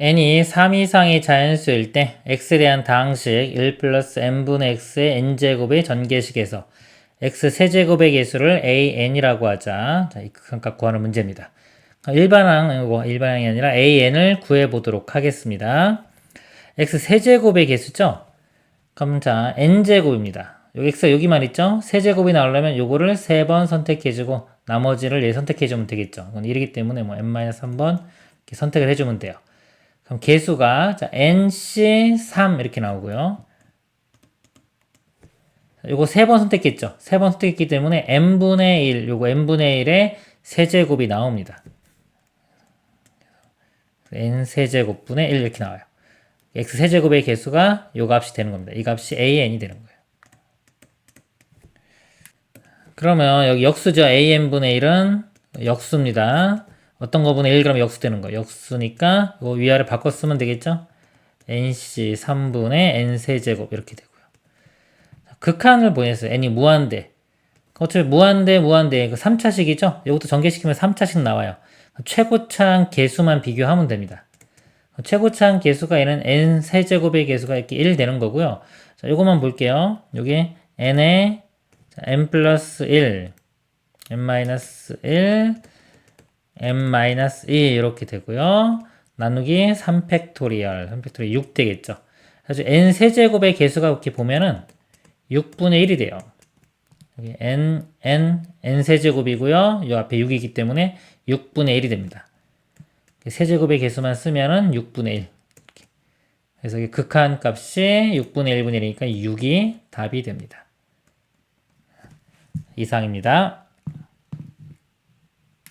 n이 3 이상의 자연수일 때 x에 대한 다항식 1 플러스 n분의 x의 n제곱의 전개식에서 x 세제곱의 개수를 an이라고 하자. 자, 이 극한값 구하는 문제입니다. 일반항, 일반항이 아니라 an을 구해보도록 하겠습니다. x 세제곱의 개수죠? 그럼 자, n제곱입니다. 여기 x 여기만 있죠? 세제곱이 나오려면 요거를 세 번 선택해주고 나머지를 얘 선택해주면 되겠죠. 이건 1이기 때문에 뭐 n-3번 이렇게 선택을 해주면 돼요. 그럼 개수가 자, nc3 이렇게 나오고요. 요거 세 번 선택했죠. 세 번 선택했기 때문에 n분의 1, 요거 n분의 1의 세제곱이 나옵니다. n 세제곱분의 1 이렇게 나와요. x 세제곱의 개수가 요 값이 되는 겁니다. 이 값이 an이 되는 거예요. 그러면 여기 역수죠. an분의 1은 역수입니다. 어떤 거분의 1 그러면 역수 되는 거. 역수니까 이거 위아래 바꿔 쓰면 되겠죠? nc 3분의 n 세제곱 이렇게 되고요. 극한을 보냈어요. n이 무한대. 어차피 무한대, 무한대. 그 3차식이죠? 이것도 전개시키면 3차식 나와요. 최고차항 개수만 비교하면 됩니다. 최고차항 개수가 얘는 n 세제곱의 개수가 이렇게 1 되는 거고요. 자, 이것만 볼게요. 여기 n에 n 플러스 1, n 마이너스 1, 마이너스 2 이렇게 되고요. 나누기 3팩토리얼, 3팩토리얼 6 되겠죠. 그래서 n 세제곱의 개수가 이렇게 보면은 6분의 1이 돼요. 여기 n, n, n 세제곱이고요. 이 앞에 6이기 때문에 6분의 1이 됩니다. 세제곱의 개수만 쓰면은 6분의 1. 그래서 이 극한 값이 6분의 1분의 1이니까 6이 답이 됩니다. 이상입니다.